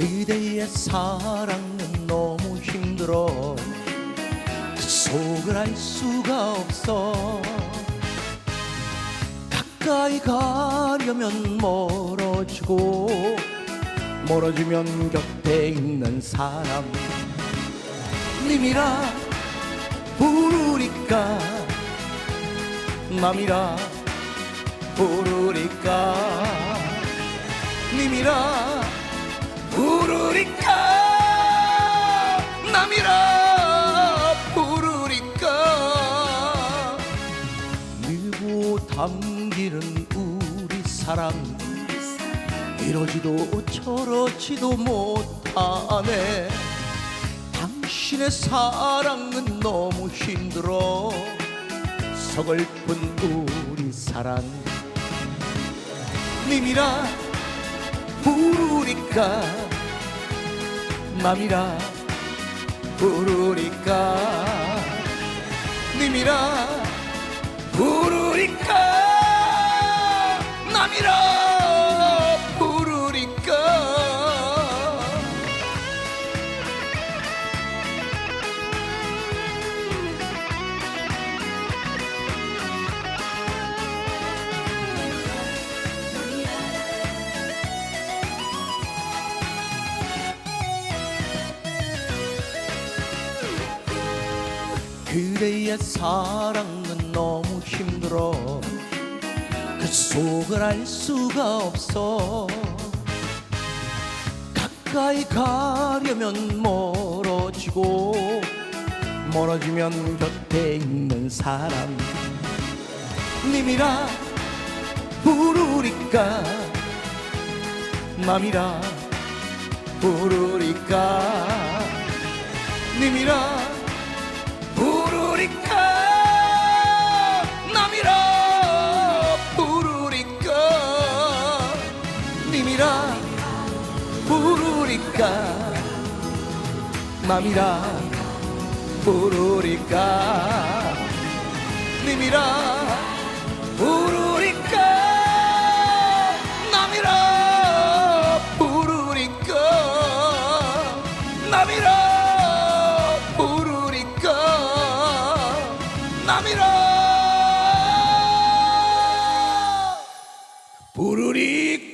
그대의 사랑은 너무 힘들어. 그 속을 알 수가 없어. 가까이 가려면 멀어지고 멀어지면 곁에 있는 사람. 님이라 부르니까 남이라 부르니까. 님이라 부르니까 남이라 부르니까. 밀고 당기는 우리 사랑 이러지도 저러지도 못하네. 당신의 사랑은 너무 힘들어. 서글픈 우리 사랑 님이라 부르니까 남이라 부르니까 님이라 부르니까 남이라 그대의 사랑은 너무 힘들어. 그 속을 알 수가 없어. 가까이 가려면 멀어지고 멀어지면 곁에 있는 사람. 님이라 부르니까? 남이라 부르니까? 님이라 부르니까? 남이라 부르니까? 님이라 부르니까? 남이라 부르니까? 남이라 부르니까? 남이라 부르니까